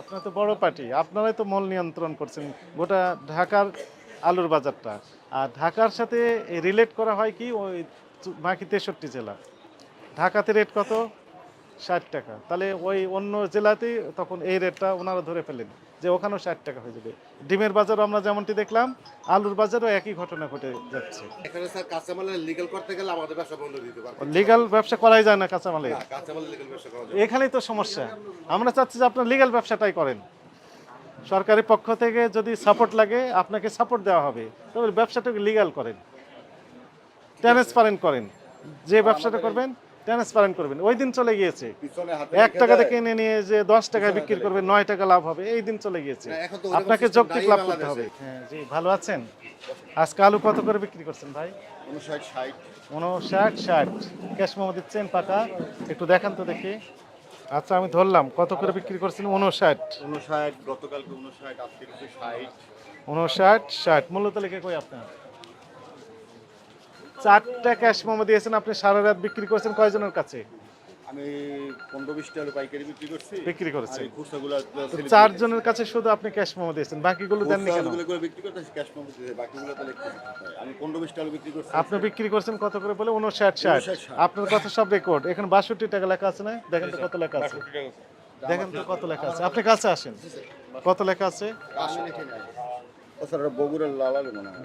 আপনার তো বড় পার্টি, আপনারাই তো মল নিয়ন্ত্রণ করছেন, গোটা ঢাকার আলুর বাজারটা। আর ঢাকার সাথে রিলেট করা হয় কি ওই বাকি তেষট্টি জেলা? ঢাকাতে রেট কত? ষাট টাকা। তাহলে ওই অন্য জেলাতেই তখন এই রেটটা ওনারা ধরে ফেলেন যে ওখানেও ষাট টাকা হয়ে যাবে। ডিমের বাজারও আমরা যেমনটি দেখলাম আলুর বাজারও একই ঘটনা ঘটে যাচ্ছে। এখানে স্যার কাঁচামালের লিগাল করতে গেলে আমাদের ব্যবসা বন্ধ দিতে পারবে লিগাল ব্যবসা করাই যায় না কাঁচামালে। না কাঁচামালের লিগাল ব্যবসা করা যাবে এখানেই তো সমস্যা। আমরা চাচ্ছি যে আপনার লিগ্যাল ব্যবসাটাই করেন। সরকারি পক্ষ থেকে যদি সাপোর্ট লাগে আপনাকে সাপোর্ট দেওয়া হবে। তবে ব্যবসাটাকে লিগ্যাল করেন। ট্রান্সপারেন্ট করেন। যে ব্যবসাটা করবেন ট্রান্সপারেন্ট করবেন। ওই দিন চলে গিয়েছে। এক রেখে টাকা থেকে কিনে নিয়ে যে দশ টাকায় বিক্রি করবে নয় টাকা লাভ হবে এই দিন চলে গিয়েছে। আপনাকে যৌক্তিক লাভ করতে হবে। হ্যাঁ জি ভালো আছেন? আজকে আলু কত করে বিক্রি করছেন ভাই? উনষাট ষাট। ক্যাশ মোমো দিচ্ছেন পাকা একটু দেখান তো দেখি। আচ্ছা আমি ধরলাম কত করে বিক্রি করছেন? উনষাট। উনষাট গতকালকে উনষাট আজকে কিছু ষাট। উনষাট ষাট। মূল্য তালিকা কই আপনার? চারটা ক্যাশ মোমো দিয়েছেন আপনি সারা রাত বিক্রি করছেন কয়জনের কাছে? আমি পনেরো বিশটা আলু পাইকারি বিক্রি করছি। বিক্রি করেছেন। চারজনের কাছে শুধু আপনি ক্যাশ মোমো দিয়েছেন বাকিগুলো দেননি কেন? বিক্রি করতে ক্যাশ পাম্প দিতে বাকিগুলো তাহলে একটু দিতে। আমি পনেরো বিশটা আলু বিক্রি করছি। আপনি বিক্রি করছেন কত করে বলে? উনষাট ষাট। আপনার কত সব রেকর্ড এখানে বাষট্টি টাকা লেখা আছে না? দেখেন তো কত লেখা আছে। দেখেন তো কত লেখা আছে। আপনি কাছে আসেন। কত লেখা আছে?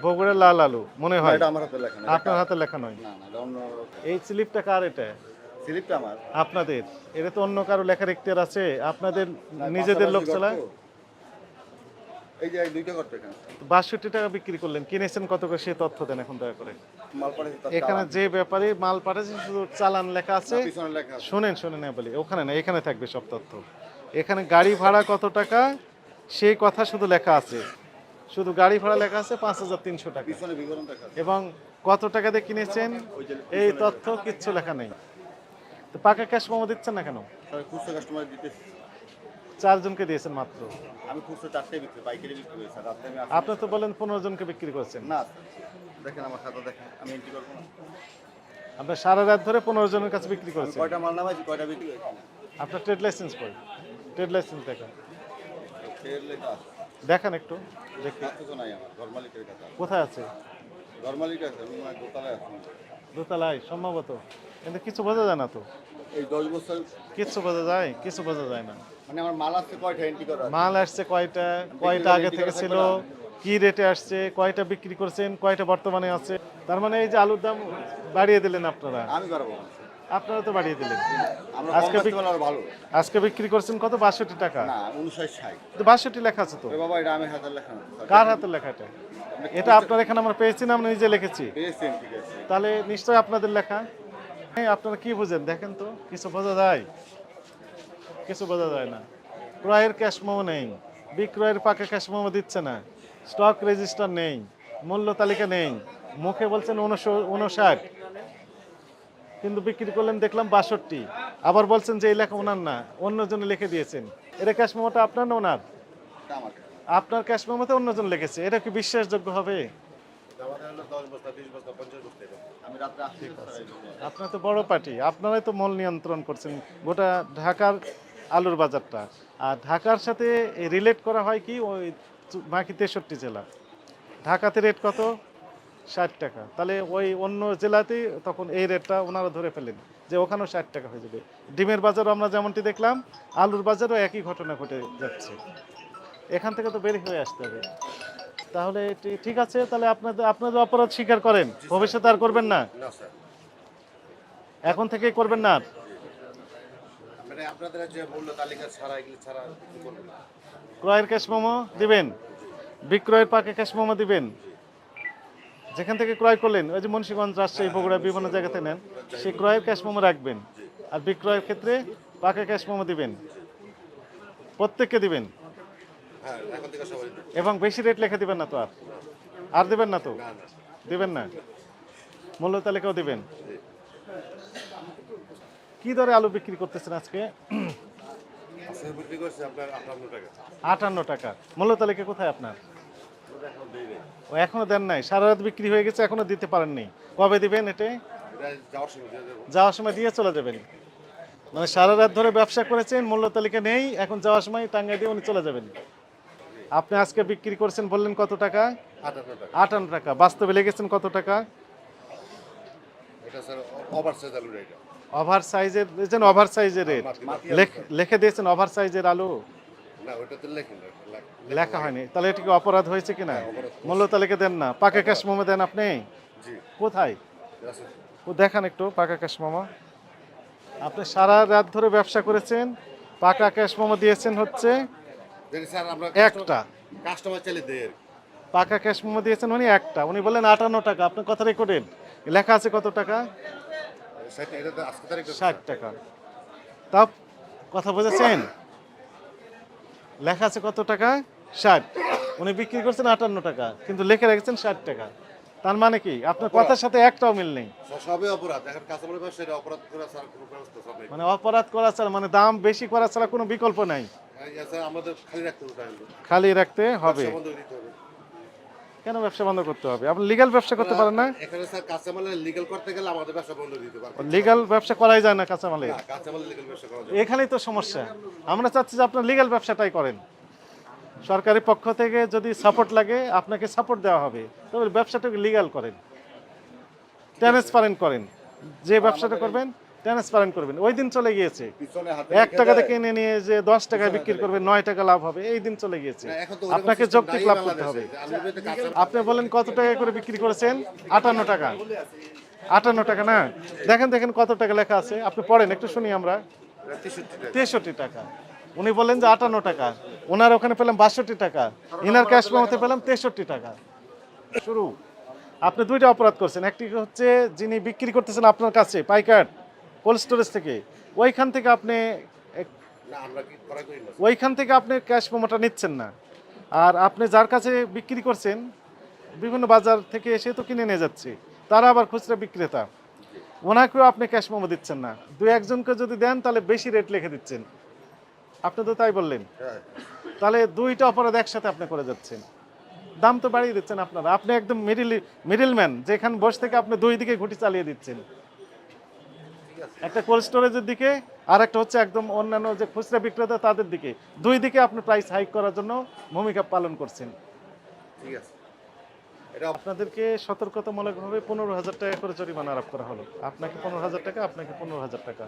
বগুড়ার লাল আলু মনে হয়। আপনার হাতে লেখা নয়? এই স্লিপটা কার এটা? স্লিপটা আমার। আপনাদের। এটা তো অন্য কারও লেখার এখতিয়ার আছে। আপনাদের নিজেদের লোক পাশাপাশি চালা এই যে দুইটা করতে বাষট্টি টাকা বিক্রি করলেন। কিনেছেন কত করে? সে তথ্য দেন এখন দয়া করে। এখানে যে ব্যাপারে মাল পাঠাচ্ছে শুধু চালান লেখা আছে লেখা আছে। শোনেন শোনেন না বলি ওখানে না এখানে থাকবে সব তথ্য। এখানে গাড়ি ভাড়া কত টাকা? সেই কথা শুধু লেখা আছে। শুধু গাড়ি ভাড়া লেখা আছে পাঁচ হাজার তিনশো টাকা। এবং কত টাকা দিয়ে কিনেছেন এই তথ্য কিচ্ছু লেখা নেই। তো পাকা ক্যাশ মোমো দিচ্ছেন না কেন? চারজনকে দিয়েছেন মাত্র। আমি খুচরা চারটে বিক্রি পাইকারি বিক্রি করি স্যার। রাতে আমি আসি- আপনি তো বলেন পনেরো জনকে বিক্রি করছেন। না দেখেন আমার খাতা দেখেন। আমি এন্ট্রি করব না। আপনার সারা রাত ধরে পনেরো জনের কাছে বিক্রি করেছেন। কয়টা মাল নামাইছি কয়টা বিক্রি করেছি? আপনার ট্রেড লাইসেন্স কই? ট্রেড লাইসেন্স দেখেন। দেখান একটু দেখি। কোথায় আছে? দোতলায় সম্ভবত। কিন্তু কিছু বোঝা যায় না তো। এই দশ বছর কিছু বোঝা যায় কিছু বোঝা যায় না। মানে আমার মাল আসছে কয়টা এন্ট্রি করা মাল আসছে কয়টা কয়টা আগে থেকে ছিল কি রেটে আসছে কয়টা বিক্রি করছেন কয়টা বর্তমানে আছে। তার মানে এই যে আলুর দাম বাড়িয়ে দিলেন আপনারা। আমি না। আপনারা তো বাড়িয়ে দিলেন। আজকে ভালো। আজকে বিক্রি করছেন কত? বাষট্টি টাকা। বাষট্টি লেখা আছে তো। বাবা এটা আমি হাজার লেখা কার হাতের লেখা এটা? এটা আপনার এখানে আমরা পেয়েছি না? আমরা নিজে লিখেছি। তাহলে নিশ্চয়ই আপনাদের লেখা। হ্যাঁ আপনারা কি বুঝেন? দেখেন তো কিছু বোঝা যায়? কিছু বোঝা যায় না। ক্রয়ের ক্যাশ মোমো নেই। বিক্রয়ের পাকা ক্যাশ মোমো দিচ্ছে না। স্টক রেজিস্টার নেই। মূল্য তালিকা নেই। মুখে বলছেন উনশো- উনষাট। কিন্তু বিক্রি করলেন দেখলাম বাষট্টি। আবার বলছেন যে এই লেখা ওনার না অন্যজনে লিখে দিয়েছেন। এটা ক্যাশ মোমোটা আপনার না ওনার? আপনার ক্যাশ মোমোতে অন্যজন লিখেছে এটা কি বিশ্বাসযোগ্য হবে? আপনার তো বড় পার্টি আপনারাই তো মল নিয়ন্ত্রণ করছেন গোটা ঢাকার আলুর বাজারটা। আর ঢাকার সাথে রিলেট করা হয় কি ওই বাকি তেষট্টি জেলা। ঢাকাতে রেট কত? ষাট টাকা। তাহলে ওই অন্য জেলাতেই তখন এই রেটটা ওনারা ধরে ফেলেন যে ওখানেও ষাট টাকা হয়ে যাবে। ডিমের বাজারও আমরা যেমনটি দেখলাম আলুর বাজারও একই ঘটনা ঘটে যাচ্ছে। এখান থেকে তো বের হয়ে আসতে হবে। তাহলে এটি- ঠিক আছে তাহলে আপনাদের আপনাদের অপরাধ স্বীকার করেন। ভবিষ্যতে আর করবেন না? এখন থেকেই করবেন না? আর? মানে করবেন না। ক্রয়ের ক্যাশ মোমো দিবেন? বিক্রয়ের পাকে ক্যাশ মোমো দিবেন? যেখান থেকে ক্রয় করলেন ওই যে মুন্সিগঞ্জ রাজশাহী বগুড়া বিভিন্ন জায়গাতে নেন সেই ক্রয়ের ক্যাশ মোমো রাখবেন আর বিক্রয়ের ক্ষেত্রে পাকে ক্যাশ মোমো দিবেন প্রত্যেককে দিবেন। এবং বেশি রেট লিখে দিবেন না তো আর। আর দেবেন না তো? দেবেন না? মূল্য তালিকাও দিবেন। কি দরে আলু বিক্রি করতেছেন আজকে? আটান্ন টাকা। মূল্য তালিকা কোথায় আপনার ওটা এখন দেই নাই। ও এখনও দেন নাই। সারা রাত বিক্রি হয়ে গেছে এখনও দিতে পারেননি। কবে দিবেন এটা যাওয়ার সময় দিয়ে চলে যাবেন। মানে সারা রাত ধরে ব্যবসা করেছেন মূল্য তালিকা নেই এখন যাওয়ার সময় টাঙ্গাই দিয়ে উনি চলে যাবেন। আপনি আজকে বিক্রি করছেন বললেন কত টাকা? আটান্ন টাকা। টাকা বাস্তবে লেগেছেন কত টাকা? ওভার সাইজের দিয়েছেন ওভার সাইজের রেট। লিখে দিয়েছেন ওভার সাইজের আলু। লেখ- হয়নি। তাহলে এটা কি অপরাধ হয়েছে কিনা অপরাধ। মূল্য তালিকা দেন না। পাকা ক্যাশ মোমো দেন আপনি? কোথায়? ও দেখান একটু পাকা ক্যাশ মোমো। আপনি সারা রাত ধরে ব্যবসা করেছেন পাকা ক্যাশ মোমো দিয়েছেন হচ্ছে একটা। কাস্টমার চাইলে দেয় পাকা ক্যাশ মোমো দিয়েছেন উনি একটা। উনি বললেন আটান্ন টাকা। আপনার কথা রেকর্ডেড। লেখা আছে কত টাকা? ষাট টাকা, তো কথা বুঝেছেন? লেখা আছে কত টাকা? ষাট। উনি বিক্রি করছেন আটান্ন টাকা কিন্তু লিখে রেখেছেন ষাট টাকা। তার মানে কি? আপনার কথার সাথে একটাও মিল নেই। মানে অপরাধ করা ছাড়া মানে দাম বেশি করা ছাড়া কোনো বিকল্প নাই। হ্যাঁ, খালি রাখতে হবে। কেন ব্যবসা বন্ধ করতে হবে? আপনি লিগ্যাল ব্যবসা করতে পারেন না? এখানে স্যার কাঁচামালের লিগাল করতে গেলে আমাদের ব্যবসা বন্ধ দিতে পারবে। লিগ্যাল ব্যবসা করাই যায় না কাঁচামালে না কাঁচামালের লিগাল ব্যবসা করা যায় এখানেই তো সমস্যা। আমরা চাচ্ছি যে আপনার লিগ্যাল ব্যবসাটাই করেন। সরকারি পক্ষ থেকে যদি সাপোর্ট লাগে আপনাকে সাপোর্ট দেওয়া হবে। তবে ব্যবসাটাকে লিগ্যাল করেন। ট্রান্সপারেন্ট করেন। যে ব্যবসাটা করবেন ট্রান্সপারেন্ট করবেন। ওই দিন চলে গিয়েছে। এক টাকা থেকে কিনে নিয়ে যে দশ টাকায় বিক্রি করবে নয় টাকা লাভ হবে এই দিন চলে গিয়েছে। আপনাকে যৌক্তিক লাভ করতে হবে। আপনি বলেন কত টাকা করে বিক্রি করেছেন? আটান্ন টাকা। আটান্ন টাকা না? দেখেন দেখেন কত টাকা লেখা আছে। আপনি পড়েন একটু শুনি আমরা। তেষট্টি টাকা। উনি বললেন যে আটান্ন টাকা। ওনার ওখানে পেলাম বাষট্টি টাকা। ইনার ক্যাশ মেমোতে পেলাম তেষট্টি টাকা। শুরু। আপনি দুইটা অপরাধ করছেন। একটি হচ্ছে যিনি বিক্রি করতেছেন আপনার কাছে পাইকার। কোল্ড স্টোরেজ থেকে ওইখান থেকে আপনি ওইখান থেকে আপনি ক্যাশ মেমোটা নিচ্ছেন না। আর আপনি যার কাছে বিক্রি করছেন বিভিন্ন বাজার থেকে এসে তো কিনে নিয়ে যাচ্ছে তারা আবার খুচরা বিক্রেতা। ওনাকেও আপনি ক্যাশ মোমো দিচ্ছেন না। দু একজনকে যদি দেন তাহলে বেশি রেট লিখে দিচ্ছেন। আপনি তো তাই বললেন। হ্যাঁ। তাহলে দুইটা অপরাধ একসাথে আপনি করে যাচ্ছেন। দাম তো বাড়িয়ে দিচ্ছেন আপনারা। আপনি একদম মিডিল মিডিলম্যান যেখানে বসে থেকে আপনি দুই দিকে ঘুটি চালিয়ে দিচ্ছেন। একটা কোল্ড স্টোরেজের দিকে আর একটা হচ্ছে একদম অন্যান্য যে খুচরা বিক্রেতা তাদের দিকে। দুই দিকে আপনি প্রাইস হাইক করার জন্য ভূমিকা পালন করছেন। ঠিক আছে। এটা আপনাদেরকে সতর্কতামূলকভাবে পনেরো হাজার টাকা করে জরিমানা আরোপ করা হলো। আপনাকে পনেরো হাজার টাকা আপনাকে পনেরো হাজার টাকা।